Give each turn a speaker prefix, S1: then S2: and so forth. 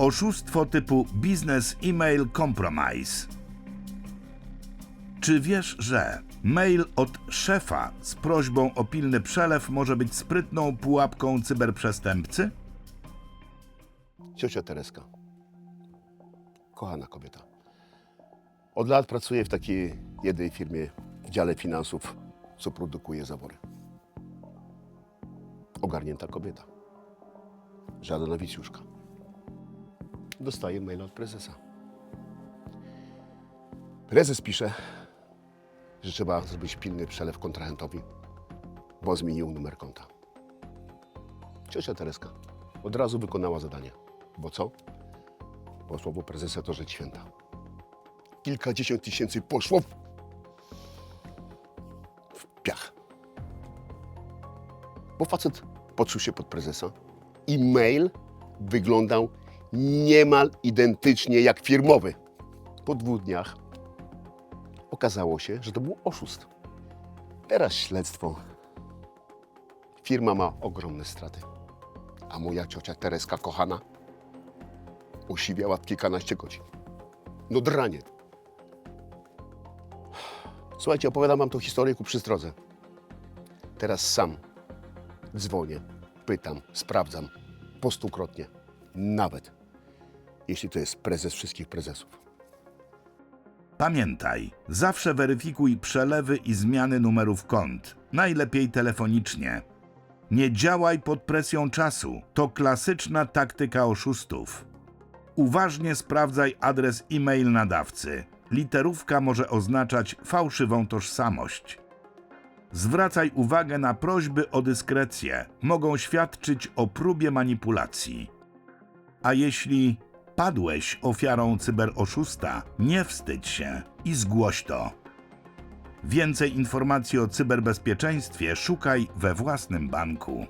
S1: Oszustwo typu Business Email Compromise. Czy wiesz, że mail od szefa z prośbą o pilny przelew może być sprytną pułapką cyberprzestępcy?
S2: Ciocia Tereska. Kochana kobieta. Od lat pracuję w takiej jednej firmie w dziale finansów, co produkuje zawory. Ogarnięta kobieta. Żadna nowicjuszka. Dostaję maila od prezesa. Prezes pisze, że trzeba zrobić pilny przelew kontrahentowi, bo zmienił numer konta. Ciocia Tereska od razu wykonała zadanie. Bo co? Bo słowo prezesa to rzecz święta. Kilkadziesiąt tysięcy poszło w, w piach. Bo facet podszył się pod prezesa i mail wyglądał niemal identycznie jak firmowy. Po dwóch dniach okazało się, że to był oszust. Teraz śledztwo. Firma ma ogromne straty. A moja ciocia Tereska kochana osiwiała w kilkanaście godzin. No dranie. Słuchajcie, opowiadam wam tą historię ku przystrodze. Teraz sam dzwonię, pytam, sprawdzam po stukrotnie. Nawet jeśli to jest prezes wszystkich prezesów.
S1: Pamiętaj, zawsze weryfikuj przelewy i zmiany numerów kont, najlepiej telefonicznie. Nie działaj pod presją czasu, to klasyczna taktyka oszustów. Uważnie sprawdzaj adres e-mail nadawcy. Literówka może oznaczać fałszywą tożsamość. Zwracaj uwagę na prośby o dyskrecję, mogą świadczyć o próbie manipulacji. A jeśli padłeś ofiarą cyberoszusta, nie wstydź się i zgłoś to. Więcej informacji o cyberbezpieczeństwie szukaj we własnym banku.